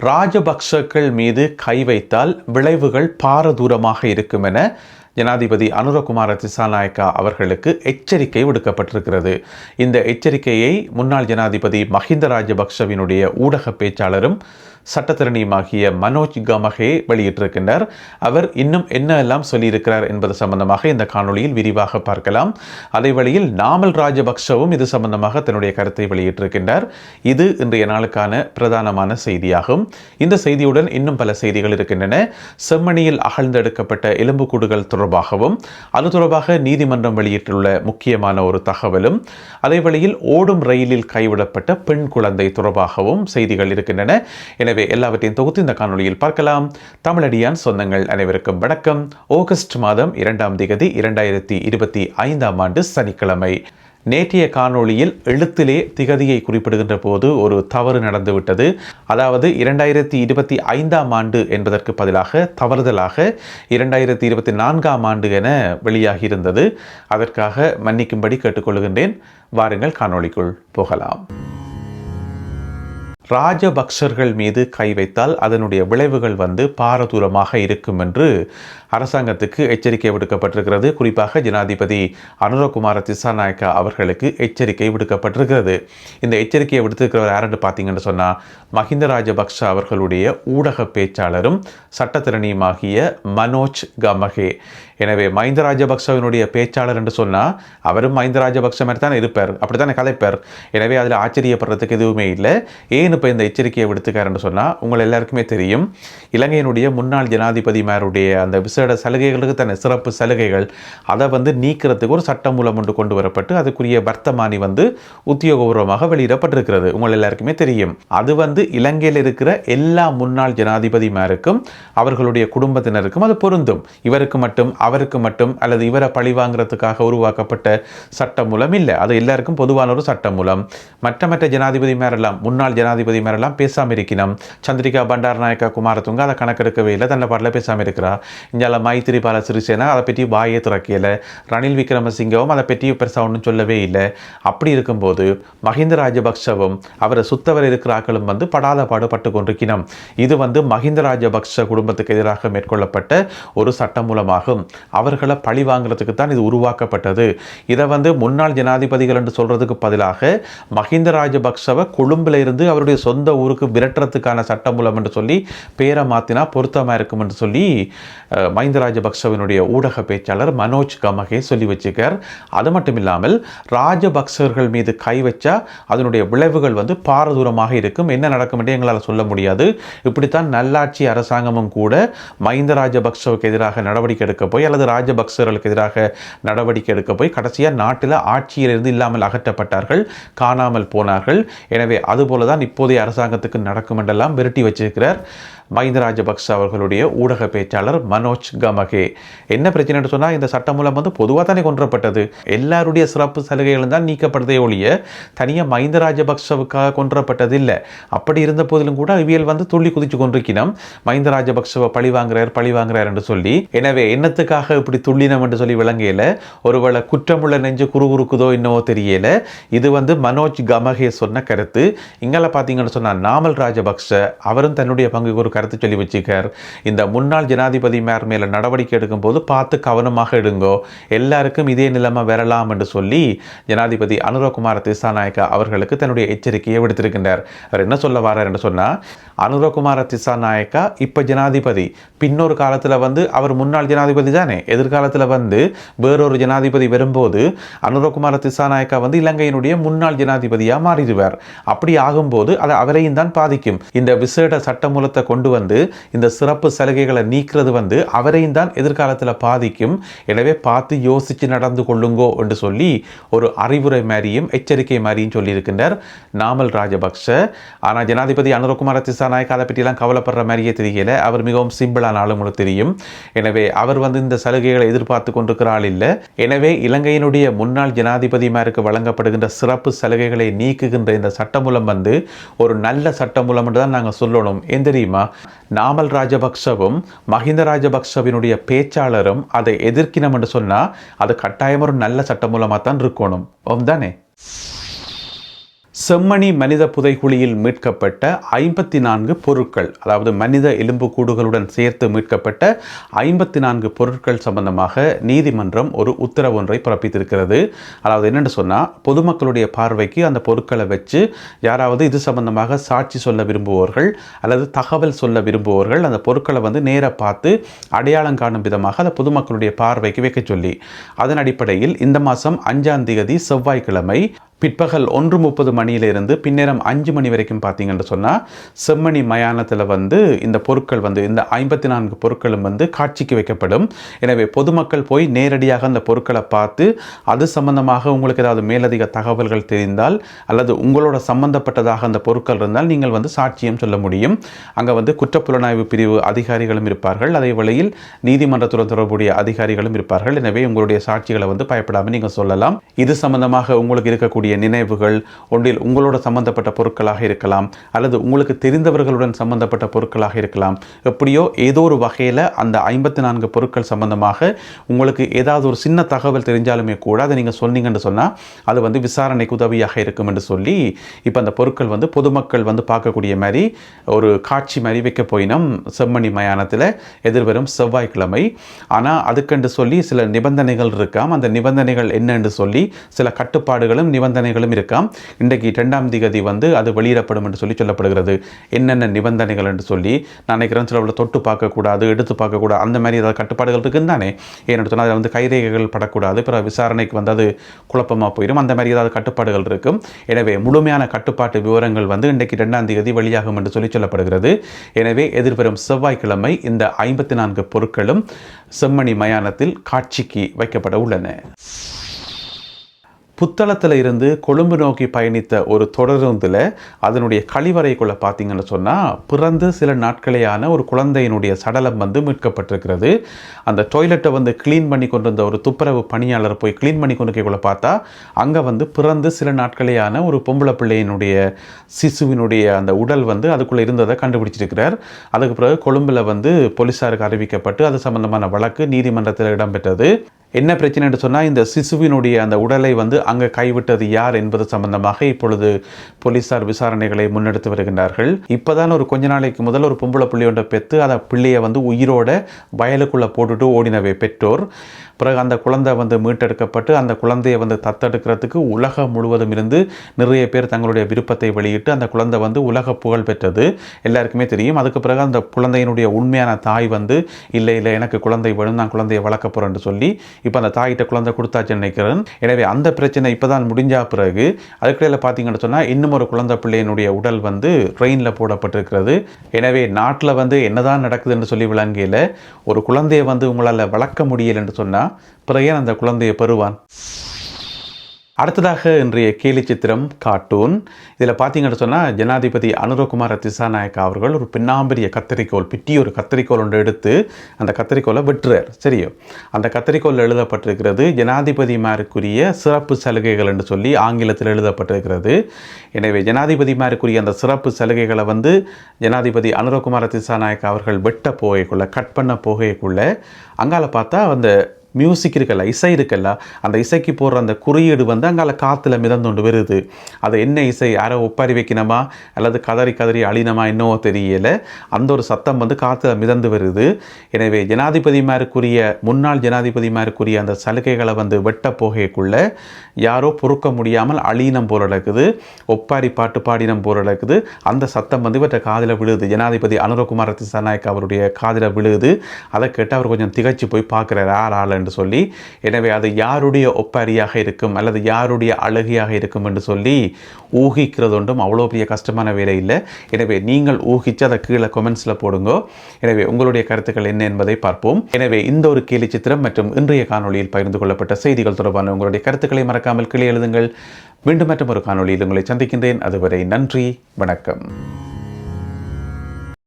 ராஜபக்சக்கள் மீது கை வைத்தால் விளைவுகள் பாரதூரமாக இருக்கும் என ஜனாதிபதி அனுரகுமார திசாநாயக்கா அவர்களுக்கு எச்சரிக்கை விடுக்கப்பட்டிருக்கிறது. இந்த எச்சரிக்கையை முன்னாள் ஜனாதிபதி மஹிந்த ராஜபக்சவினுடைய ஊடக பேச்சாளரும் சட்டத்திறனியுமாகிய மனோஜ் கமகே வெளியிட்டிருக்கின்றார். அவர் இன்னும் என்ன எல்லாம் சொல்லியிருக்கிறார் என்பது சம்பந்தமாக இந்த காணொளியில் விரிவாக பார்க்கலாம். அதே வழியில் நாமல் ராஜபக்சவும் இது சம்பந்தமாக தன்னுடைய கருத்தை வெளியிட்டிருக்கின்றார். இது இன்றைய நாளுக்கான பிரதானமான செய்தியாகும். இந்த செய்தியுடன் இன்னும் பல செய்திகள் இருக்கின்றன. செம்மணியில் அகழ்ந்தெடுக்கப்பட்ட எலும்புக்கூடுகள் தொடர்பாகவும் அது தொடர்பாக நீதிமன்றம் வெளியிட்டுள்ள முக்கியமான ஒரு தகவலும் அதே வழியில் ஓடும் ரயிலில் கைவிடப்பட்ட பெண் குழந்தை தொடர்பாகவும் செய்திகள் இருக்கின்றன. எனவே எல்லாவற்றையும் தொகுத்து இந்த காணொளியில் பார்க்கலாம். தமிழடியான் சொந்தங்கள் அனைவருக்கும் வணக்கம். ஆகஸ்ட் மாதம் இரண்டாம் திகதி இரண்டாயிரத்தி இருபத்தி ஐந்தாம் ஆண்டு சனிக்கிழமை. நேற்றைய காணொளியில் எழுத்திலே திகதியை குறிப்பிடுகின்ற போது ஒரு தவறு நடந்துவிட்டது. அதாவது இரண்டாயிரத்தி இருபத்தி ஐந்தாம் ஆண்டு என்பதற்கு பதிலாக தவறுதலாக இரண்டாயிரத்தி இருபத்தி நான்காம் ஆண்டு என வெளியாகி இருந்தது அதற்காக மன்னிக்கும்படி கேட்டுக்கொள்கின்றேன். வாருங்கள் காணொளிக்குள் போகலாம். ராஜபக்சர்கள் மீது கை வைத்தால் அதனுடைய விளைவுகள் வந்து பாரதூரமாக இருக்கும் என்று அரசாங்கத்துக்கு எச்சரிக்கை விடுக்கப்பட்டிருக்கிறது. குறிப்பாக ஜனாதிபதி அனுரகுமார திசாநாயக்கா அவர்களுக்கு எச்சரிக்கை விடுக்கப்பட்டிருக்கிறது. இந்த எச்சரிக்கையை விடுத்திருக்கிறவர் யாருன்னு பார்த்தீங்கன்னு சொன்னால் மஹிந்த ராஜபக்ஷ அவர்களுடைய ஊடக பேச்சாளரும் சட்டத்திறனியுமாகிய மனோஜ் கமகே. எனவே மஹிந்த ராஜபக்சவினுடைய பேச்சாளர் என்று சொன்னால் அவரும் மஹிந்த ராஜபக்ஷ மாதிரி தானே இருப்பார் அப்படி தானே எனவே அதில் ஆச்சரியப்படுறதுக்கு எதுவுமே இல்லை. ஏன் இப்போ இந்த எச்சரிக்கையை விடுத்துக்காருன்னு சொன்னால் உங்கள் எல்லாருக்குமே தெரியும் இலங்கையினுடைய முன்னாள் ஜனாதிபதிமாருடைய அந்த விசேட சலுகைகளுக்கு தன்னை சிறப்பு சலுகைகள். அதை வந்து நீக்கிறதுக்கு ஒரு சட்டம் மூலம் ஒன்று கொண்டு வரப்பட்டு அதுக்குரிய வர்த்தமானி வந்து உத்தியோகபூர்வமாக வெளியிடப்பட்டிருக்கிறது. உங்கள் எல்லாருக்குமே தெரியும். அது வந்து இலங்கையில் இருக்கிற எல்லா முன்னாள் ஜனாதிபதிமாருக்கும் அவர்களுடைய குடும்பத்தினருக்கும் அது பொருந்தும். இவருக்கு மட்டும் அவருக்கு மட்டும் அல்லது இவரை பழி வாங்குறதுக்காக உருவாக்கப்பட்ட சட்ட மூலம் இல்லை. அது எல்லாருக்கும் பொதுவான ஒரு சட்ட மூலம். மற்ற மற்ற ஜனாதிபதி மேரெல்லாம் முன்னாள் ஜனாதிபதி மேரெல்லாம் பேசாமல் இருக்கணும் சந்திரிகா பண்டாரநாயக்கா குமாரதுங்க அதை கணக்கெடுக்கவே இல்லை. தன்னை பாடல பேசாமல் இருக்கிறா. இங்கே மைத்திரிபால சிறிசேனா அதை பற்றி வாயை திறக்கல. ரணில் விக்ரமசிங்கவும் அதை பற்றி பெருசாக ஒன்றும் சொல்லவே இல்லை. அப்படி இருக்கும்போது மஹிந்த ராஜபக்ஷவும் அவரை சுத்தவர் இருக்கிற ஆக்களும் வந்து படாத பாடுபட்டு கொண்டிருக்கணும் இது வந்து மஹிந்த ராஜபக்ஷ குடும்பத்துக்கு எதிராக மேற்கொள்ளப்பட்ட ஒரு சட்டம் மூலமாகும். அவர்களை பழி வாங்குறதுக்கு தான் இது உருவாக்கப்பட்டது. இதை வந்து முன்னாள் ஜனாதிபதிகள் என்று சொல்றதுக்கு பதிலாக மஹிந்த ராஜபக்ஷவை கொழும்புல இருந்து அவருடைய சொந்த ஊருக்கு விரட்டுறதுக்கான சட்டமூலம் என்று சொல்லி பேரை மாத்தினா பொருத்தமாக இருக்கும் என்று சொல்லி மஹிந்த ராஜபக்சவினுடைய ஊடக பேச்சாளர் மனோஜ் கமகே சொல்லி வச்சுக்கார் அது மட்டும் இல்லாமல் ராஜபக்சர்கள் மீது கை வச்சா அதனுடைய விளைவுகள் வந்து பாரதூரமாக இருக்கும். என்ன நடக்கும் என்று எங்களால் சொல்ல முடியாது. இப்படித்தான் நல்லாட்சி அரசாங்கமும் கூட மஹிந்த ராஜபக்சவுக்கு எதிராக நடவடிக்கை எடுக்க போய் அல்லது ராஜபக்சர்களுக்கு எதிராக நடவடிக்கை எடுக்க போய் கடைசியாக நாட்டில் ஆட்சியிலிருந்து இல்லாமல் அகற்றப்பட்டார்கள் காணாமல் போனார்கள். எனவே அதுபோல தான் இப்போதைய அரசாங்கத்துக்கு நடக்கும் என்றெல்லாம் விரட்டி வச்சிருக்கிறார் மஹிந்த ராஜபக்ச அவர்களுடைய ஊடக பேச்சாளர் மனோஜ் கமகே என்ன பிரச்சனைன்னு சொன்னால் இந்த சட்டம் மூலம் வந்து பொதுவாக தானே கொன்றப்பட்டது. எல்லாருடைய சிறப்பு சலுகைகளும் தான் நீக்கப்படுதே ஒழிய தனியாக மஹிந்த ராஜபக்சவுக்காக கொன்றப்பட்டது இல்லை. அப்படி இருந்த போதிலும் கூட இவியல் வந்து துள்ளி குதிச்சு கொண்டிருக்கணும் மஹிந்த ராஜபக்சவை பழி வாங்குறார் பழி வாங்குறார் என்று சொல்லி. எனவே என்னத்துக்காக இப்படி துள்ளினம் என்று சொல்லி விளங்கையில ஒருவேளை குற்றமுள்ள நெஞ்சு குறுகுறுக்குதோ என்னவோ தெரியல? இது வந்து மனோஜ் கமகே சொன்ன கருத்து. இங்கால பார்த்தீங்கன்னு சொன்னால் நாமல் ராஜபக்ச அவரும் தன்னுடைய பங்குக்கு ஒரு கருத்து சொல்லி வச்சுக்கார் இந்த முன்னாள் ஜனாதிபதி மேர் மேல் நடவடிக்கை எடுக்கும் போது பார்த்து கவனமாக எடுங்கோ. எல்லாருக்கும் இதே நிலைமை வரலாம் என்று சொல்லி ஜனாதிபதி அனுரகுமார் திசாநாயக்கா அவர்களுக்கு தன்னுடைய எச்சரிக்கையை விடுத்திருக்கின்றார். அவர் என்ன சொல்ல வரார் என்று சொன்னால் அனுரகுமார திசாநாயக்கா இப்போ ஜனாதிபதி பின்னொரு காலத்தில் வந்து அவர் முன்னாள் ஜனாதிபதி தானே எதிர்காலத்தில் வந்து வேறொரு ஜனாதிபதி வரும்போது அனுரகுமார திசாநாயக்கா வந்து இலங்கையினுடைய முன்னாள் ஜனாதிபதியாக மாறிடுவார். அப்படி ஆகும்போது அது அவரையும் தான் பாதிக்கும். இந்த விசேட சட்டமூலத்தை கொண்டு வந்து இந்த சிறப்பு சலுகைகளை நீக்கிறது வந்து அவர் அவரையும் தான் எதிர்காலத்தில் பாதிக்கும். எனவே பார்த்து யோசித்து நடந்து கொள்ளுங்கோ என்று சொல்லி ஒரு அறிவுரை மாதிரியும் எச்சரிக்கை மாதிரியும் சொல்லியிருக்கின்றார் நாமல் ராஜபக்ஷ. ஆனால் ஜனாதிபதி அனுரகுமார திசாநாயக் அதை பற்றிலாம் கவலைப்படுற மாதிரியே தெரியல. அவர் மிகவும் சிம்பிளான ஆளு தெரியும். எனவே அவர் வந்து இந்த சலுகைகளை எதிர்பார்த்து கொண்டிருக்கிற ஆள் இல்லை. எனவே இலங்கையினுடைய முன்னாள் ஜனாதிபதிமாருக்கு வழங்கப்படுகின்ற சிறப்பு சலுகைகளை நீக்குகின்ற இந்த சட்டமூலம் வந்து ஒரு நல்ல சட்டமூலம் என்று தான் நாங்கள் சொல்லணும். ஏன் தெரியுமா? நாமல் ராஜபக்ஷவும் மஹிந்த ராஜபக்ஷ ராஜபக்சவினுடைய பேச்சாளரும் அதை எதிர்க்கினோம் என்று சொன்னால் அது கட்டாயம் ஒரு நல்ல சட்டமூலமாக தான் இருக்கணும். தானே? செம்மணி மனித புதைகுழியில் மீட்கப்பட்ட ஐம்பத்தி நான்கு பொருட்கள் அதாவது மனித எலும்புக்கூடுகளுடன் சேர்த்து மீட்கப்பட்ட ஐம்பத்தி நான்கு பொருட்கள் சம்பந்தமாக நீதிமன்றம் ஒரு உத்தரவு ஒன்றை பிறப்பித்திருக்கிறது. அதாவது என்னென்னு சொன்னால் பொதுமக்களுடைய பார்வைக்கு அந்த பொருட்களை வச்சு யாராவது இது சம்பந்தமாக சாட்சி சொல்ல விரும்புவோர்கள் அல்லது தகவல் சொல்ல விரும்புவோர்கள் அந்த பொருட்களை வந்து நேராக பார்த்து அடையாளம் காணும் விதமாக அந்த பொதுமக்களுடைய பார்வைக்கு வைக்க சொல்லி அதன் அடிப்படையில் இந்த மாதம் அஞ்சாம் தேதி செவ்வாய்க்கிழமை பிற்பகல் ஒன்று முப்பது மணியிலிருந்து பின்னேரம் அஞ்சு மணி வரைக்கும் பார்த்தீங்கன்னு சொன்னால் செம்மணி மயானத்தில் வந்து இந்த பொருட்கள் வந்து இந்த ஐம்பத்தி நான்கு பொருட்களும் வந்து காட்சிக்கு வைக்கப்படும். எனவே பொதுமக்கள் போய் நேரடியாக அந்த பொருட்களை பார்த்து அது சம்பந்தமாக உங்களுக்கு ஏதாவது மேலதிக தகவல்கள் தெரிந்தால் அல்லது உங்களோட சம்பந்தப்பட்டதாக அந்த பொருட்கள் இருந்தால் நீங்கள் வந்து சாட்சியம் சொல்ல முடியும். அங்கே வந்து குற்றப்புலனாய்வு பிரிவு அதிகாரிகளும் இருப்பார்கள். அதே வேளையில் நீதிமன்றத்துடன் தொடர்புடைய அதிகாரிகளும் இருப்பார்கள். எனவே உங்களுடைய சாட்சிகளை வந்து பயப்படாமல் நீங்கள் சொல்லலாம். இது சம்பந்தமாக உங்களுக்கு இருக்கக்கூடிய இருக்கக்கூடிய நினைவுகள் ஒன்றில் உங்களோட சம்பந்தப்பட்ட பொருட்களாக இருக்கலாம் அல்லது உங்களுக்கு தெரிந்தவர்களுடன் சம்பந்தப்பட்ட பொருட்களாக இருக்கலாம். எப்படியோ ஏதோ ஒரு வகையில் அந்த ஐம்பத்தி நான்கு பொருட்கள் சம்பந்தமாக உங்களுக்கு ஏதாவது ஒரு சின்ன தகவல் தெரிஞ்சாலுமே கூட அதை நீங்கள் சொன்னீங்கன்னு சொன்னால் அது வந்து விசாரணைக்கு உதவியாக இருக்கும் என்று சொல்லி இப்போ அந்த பொருட்கள் வந்து பொதுமக்கள் வந்து பார்க்கக்கூடிய மாதிரி ஒரு காட்சி மாதிரி வைக்க போயினோம். செம்மணி மயானத்தில் எதிர்வரும் செவ்வாய்க்கிழமை. ஆனால் அதுக்கென்று சொல்லி சில நிபந்தனைகள் இருக்காம். அந்த நிபந்தனைகள் என்னென்று சொல்லி சில கட்டுப்பாடுகளும் நிபந்தனை நிபந்தனைகளும் இருக்காம். இன்றைக்கு இரண்டாம் திகதி வந்து அது வெளியிடப்படும் என்று சொல்லி சொல்லப்படுகிறது. என்னென்ன நிபந்தனைகள் என்று சொல்லி நான் நினைக்கிறேன் சில தொட்டு பார்க்கக்கூடாது எடுத்து பார்க்கக்கூடாது அந்த மாதிரி ஏதாவது கட்டுப்பாடுகள் இருக்குன்னு தானே? ஏன்னு சொன்னால் அதில் வந்து கைரேகைகள் படக்கூடாது பிற விசாரணைக்கு வந்து அது குழப்பமாக போயிடும் அந்த மாதிரி ஏதாவது கட்டுப்பாடுகள் இருக்கும். எனவே முழுமையான கட்டுப்பாட்டு விவரங்கள் வந்து இன்றைக்கு ரெண்டாம் தேதி வெளியாகும் என்று சொல்லி சொல்லப்படுகிறது. எனவே எதிர்வரும் செவ்வாய்க்கிழமை இந்த ஐம்பத்தி நான்கு பொருட்களும் செம்மணி மயானத்தில் காட்சிக்கு வைக்கப்பட உள்ளன. புத்தளத்தில் இருந்து கொழும்பு நோக்கி பயணித்த ஒரு தொடருந்தில் அதனுடைய கழிவறைக்குள்ளே பார்த்தீங்கன்னு சொன்னால் பிறந்து சில நாட்களேயான ஒரு குழந்தையினுடைய சடலம் வந்து மீட்கப்பட்டிருக்கிறது. அந்த டாய்லெட்டை வந்து க்ளீன் பண்ணி கொண்டு வந்த ஒரு துப்புரவு பணியாளர் போய் க்ளீன் பண்ணி கொண்டு பார்த்தா அங்கே வந்து பிறந்து சில நாட்களேயான ஒரு பொம்பளை பிள்ளையினுடைய சிசுவினுடைய அந்த உடல் வந்து அதுக்குள்ளே இருந்ததை கண்டுபிடிச்சிருக்கிறார். அதுக்கு பிறகு கொழும்பில் வந்து போலீஸாருக்கு அறிவிக்கப்பட்டு அது சம்பந்தமான வழக்கு நீதிமன்றத்தில் இடம்பெற்றது. என்ன பிரச்சனைன்னு சொன்னால் இந்த சிசுவினுடைய அந்த உடலை வந்து அங்கே கைவிட்டது யார் என்பது சம்பந்தமாக இப்பொழுது போலீசார் விசாரணைகளை முன்னெடுத்து வருகின்றார்கள். இப்போதான் ஒரு கொஞ்ச நாளைக்கு முதல் ஒரு பொம்பளை ஒன்றை பெற்று அந்த பிள்ளையை வந்து உயிரோட வயலுக்குள்ளே போட்டுட்டு ஓடினவை பெற்றோர். பிறகு அந்த குழந்தை வந்து மீட்டெடுக்கப்பட்டு அந்த குழந்தையை வந்து தத்தெடுக்கிறதுக்கு உலகம் முழுவதும் இருந்து நிறைய பேர் தங்களுடைய விருப்பத்தை வெளியிட்டு அந்த குழந்தை வந்து உலக புகழ் பெற்றது. எல்லாருக்குமே தெரியும். அதுக்கு பிறகு அந்த குழந்தையினுடைய உண்மையான தாய் வந்து இல்லை இல்லை எனக்கு குழந்தை வேணும் நான் குழந்தையை வளர்க்க போகிறேன்னு சொல்லி இப்போ அந்த தாயிட்ட குழந்தை கொடுத்தாச்சுன்னு நினைக்கிறேன். எனவே அந்த பிரச்சனை இப்போ தான் முடிஞ்சா பிறகு அதுக்கிடையில் பார்த்தீங்கன்னு சொன்னால் இன்னும் ஒரு குழந்தை பிள்ளையினுடைய உடல் வந்து ட்ரெயினில் போடப்பட்டிருக்கிறது. எனவே நாட்டில் வந்து என்னதான் நடக்குதுன்னு சொல்லி விளங்கையில் ஒரு குழந்தையை வந்து உங்களால் வளர்க்க முடியலைன்னு சொன்னால் பிறகு அந்த குழந்தையை பெறுவான். அடுத்ததாக இன்றைய கேலி சித்திரம் கார்ட்டூன் இதில் பார்த்தீங்கன்னு சொன்னால் ஜனாதிபதி அனுரகுமார திசாநாயக்கா அவர்கள் ஒரு பின்னாம்பரிய கத்தரிக்கோள் பிட்டி ஒரு கத்தரிக்கோள் ஒன்று எடுத்து அந்த கத்தரிக்கோளை வெட்டுறார். சரியோ? அந்த கத்தரிக்கோள் எழுதப்பட்டிருக்கிறது ஜனாதிபதிமாருக்குரிய சிறப்பு சலுகைகள் என்று சொல்லி ஆங்கிலத்தில் எழுதப்பட்டிருக்கிறது. எனவே ஜனாதிபதிமாருக்குரிய அந்த சிறப்பு சலுகைகளை வந்து ஜனாதிபதி அனுரகுமார திசாநாயக்கா அவர்கள் வெட்ட போகைக்குள்ளே கட் பண்ண போகைக்குள்ளே அங்கால பார்த்தா அந்த மியூசிக் இருக்கல்ல இசை இருக்கல்ல அந்த இசைக்கு போடுற அந்த குறியீடு வந்து அங்கால காற்றுல மிதந்தொண்டு வருது. அது என்ன இசை? யாரோ ஒப்பாரி வைக்கணுமா? அல்லது கதறி கதறி அழினமா என்னவோ தெரியலை. அந்த ஒரு சத்தம் வந்து காற்றுல மிதந்து வருது. எனவே ஜனாதிபதிமாருக்குரிய முன்னாள் ஜனாதிபதிமாருக்குரிய அந்த சலுகைகளை வந்து வெட்ட போகைக்குள்ள யாரோ பொறுக்க முடியாமல் அழினம் போல நடக்குது. ஒப்பாரி பாட்டு பாடினம் போல நடக்குது. அந்த சத்தம் வந்து இவற்றை காதில் விழுது. ஜனாதிபதி அனுரகுமார திசாநாயக் அவருடைய காதில் விழுது. அதை கேட்டு அவர் கொஞ்சம் திகச்சு போய் பார்க்குறாரு. யார் ஆள்? என்று சொல்லி எனவே அது யாருடைய ஒப்பாரியாக இருக்கும் அல்லது யாருடைய அழகியாக இருக்கும் என்று சொல்லி ஊகிக்கிறது ஒன்றும் அவ்வளோ பெரிய கஷ்டமான வேலை இல்லை. எனவே நீங்கள் ஊகிச்சு அதை கீழே கொமெண்ட்ஸில் போடுங்க. எனவே உங்களுடைய கருத்துக்கள் என்ன என்பதை பார்ப்போம். எனவே இந்த ஒரு கேலி சித்திரம் மற்றும் இன்றைய காணொலியில் பகிர்ந்து கொள்ளப்பட்ட செய்திகள் தொடர்பான உங்களுடைய கருத்துக்களை மறக்காமல் கீழே எழுதுங்கள். மீண்டும் மற்றும் ஒரு காணொலியில் உங்களை சந்திக்கின்றேன். அதுவரை நன்றி வணக்கம்.